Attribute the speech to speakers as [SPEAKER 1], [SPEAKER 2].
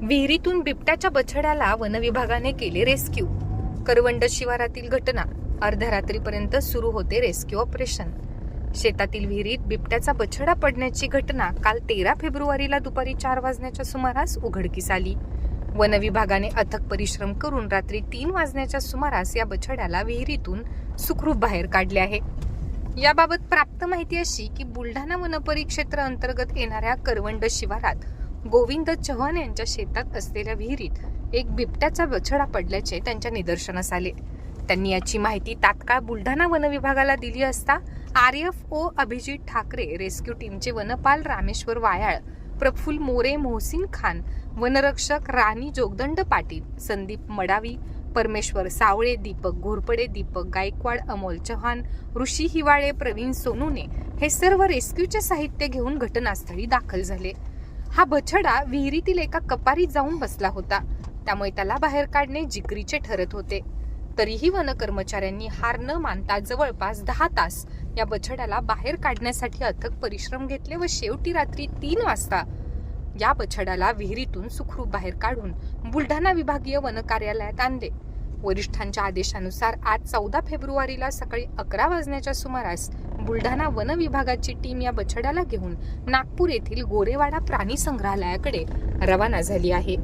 [SPEAKER 1] विहिरीतून बिबट्याच्या बछड्याला वनविभागाने केले रेस्क्यू. करवंड शिवारातील घटना. अर्ध्या रात्रीपर्यंत सुरू होते रेस्क्यू ऑपरेशन. शेतातील विहिरीत बिबट्याचा बछडा पडण्याची घटना काल तेरा फेब्रुवारीला दुपारी चार वाजण्याच्या सुमारास उघडकीस आली. वनविभागाने अथक परिश्रम करून रात्री तीन वाजण्याच्या सुमारास या बछड्याला विहिरीतून सुखरूप बाहेर काढले आहे. याबाबत प्राप्त माहिती अशी की बुलढाणा वनपरिक्षेत्र अंतर्गत येणाऱ्या करवंड शिवारात गोविंद चव्हाण यांच्या शेतात असलेल्या विहिरीत एक बिबट्याचा बछडा पडल्याचे त्यांच्या निदर्शनास आले. त्यांनी याची माहिती तात्काळ बुलढाणा वनविभागाला दिली असता R F O Abhijit Thakre rescue टीमचे वनपाल रामेश्वर वायाळ प्रफुल मोरे मोहसिन खान वनरक्षक राणी जोगदंड पाटील संदीप मडावी परमेश्वर सावळे दीपक घोरपडे दीपक गायकवाड अमोल चव्हाण ऋषी हिवाळे प्रवीण सोनूने हे सर्व रेस्क्यूचे साहित्य घेऊन घटनास्थळी दाखल झाले. हा बछडा विहिरीतील एका कपारीत जाऊन बसला होता. त्यामुळे त्याला बाहेर काढणे जिकरीचे ठरत होते. तरीही वन कर्मचाऱ्यांनी हार न मानता जवळपास दहा तास या बछड्याला बाहेर काढण्यासाठी अथक परिश्रम घेतले व शेवटी रात्री तीन वाजता या बछड्याला विहिरीतून सुखरूप बाहेर काढून बुलढाणा विभागीय वन कार्यालयात आणले. वरिष्ठांच्या आदेशानुसार आज चौदा फेब्रुवारीला सकाळी अकरा वाजण्याच्या सुमारास बुलढाणा वन विभागाची टीम या बछड्याला घेऊन नागपूर येथील गोरेवाडा प्राणी संग्रहालयाकडे रवाना झाली आहे.